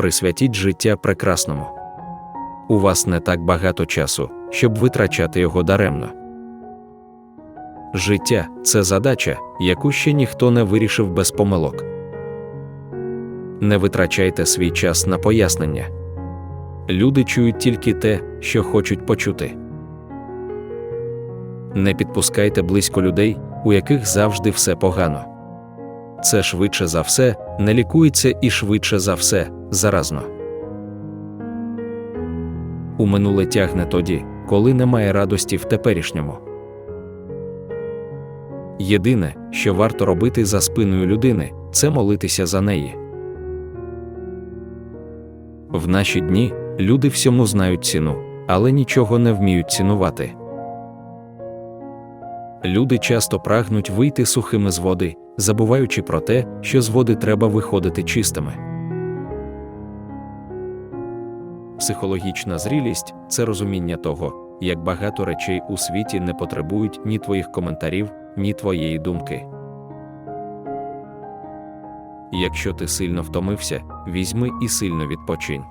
присвятіть життя прекрасному. У вас не так багато часу, щоб витрачати його даремно. Життя це задача, яку ще ніхто не вирішив без помилок. Не витрачайте свій час на пояснення. Люди чують тільки те, що хочуть почути. Не підпускайте близько людей, у яких завжди все погано. Це швидше за все не лікується і швидше за все заразно. У минуле тягне тоді, коли немає радості в теперішньому. Єдине, що варто робити за спиною людини, це молитися за неї. В наші дні люди всьому знають ціну, але нічого не вміють цінувати. Люди часто прагнуть вийти сухими з води, забуваючи про те, що з води треба виходити чистими. Психологічна зрілість це розуміння того, як багато речей у світі не потребують ні твоїх коментарів, ні твоєї думки. Якщо ти сильно втомився, візьми і сильно відпочинь.